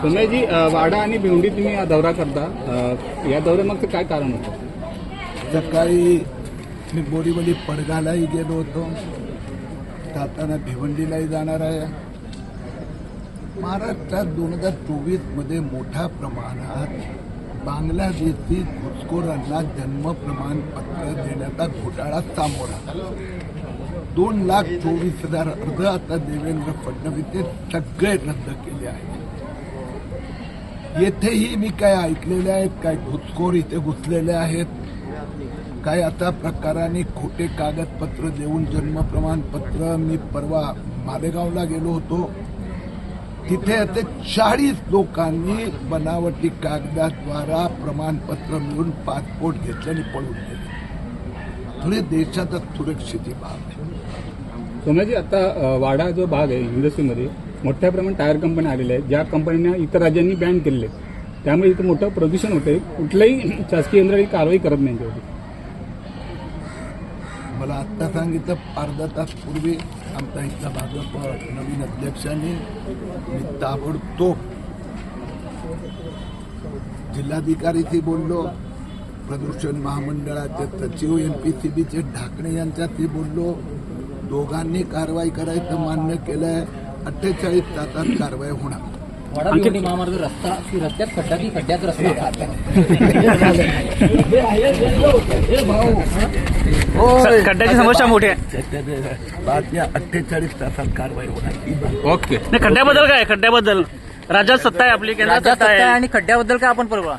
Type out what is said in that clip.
सोमयाजी वाडा आणि भिवंडी तुम्ही हा दौरा करता. या या दौऱ्यामागचं काय कारण होतं? सकाळी मी बोरीवली पडगालाही गेलो होतो. जाताना भिवंडीलाही जाणार आहे. महाराष्ट्रात दोन हजार चोवीसमध्ये मोठ्या प्रमाणात बांगलादेशी घुसखोरांना जन्म प्रमाणपत्र देण्याचा घोटाळा सामोरा. आला. दोन लाख चोवीस हजार अर्ज आता देवेंद्र फडणवीस सगळे रद्द केले आहेत. येथेही मी काय ऐकलेले आहेत काय घुसखोर इथे घुसलेले आहेत काय आता प्रकाराने खोटे कागदपत्र देऊन जन्म प्रमाणपत्र मी परवा मालेगावला गेलो होतो. तिथे आता चाळीस लोकांनी बनावटी कागदाद्वारा प्रमाणपत्र मिळून पासपोर्ट घेतले आणि पळून गेले. थोडी देशातच सुरक्षेची बाब आहे. सोनाजी आता वाडा जो भाग आहे इंडस्ट्रीमध्ये मोठ्या प्रमाणात टायर कंपन्या आलेल्या आहेत ज्या कंपन्यांना इतर राज्यांनी बॅन केलेले आहेत. त्यामुळे इथं मोठं प्रदूषण होतंय. कुठल्याही शासकीय यंत्रणा कारवाई करत नाही त्याच्यावरती मला आत्ता सांगितलं अर्धा तास पूर्वी आमचा इथला भाजप नवीन अध्यक्षांनी मी ताबडतोब जिल्हाधिकारीशी बोललो प्रदूषण महामंडळाचे सचिव एन पी सी बीचे ढाकणे यांच्याशी बोललो. दोघांनी कारवाई करायचं मान्य केलंय. अठ्ठेचाळीस तासात कारवाई होणार. महामार्ग रस्ता की रस्त्यात खड्डा की खड्ड्यात रस्ता खड्ड्याची समस्या मोठी आहे. बातम्या अठ्ठेचाळीस तासात कारवाई होणार. ओके. नाही खड्ड्याबद्दल काय? खड्ड्याबद्दल. राज्यात सत्ता आहे आपली केंद्रात राज्यात सत्ता आहे आणि खड्ड्याबद्दल काय आपण परवा?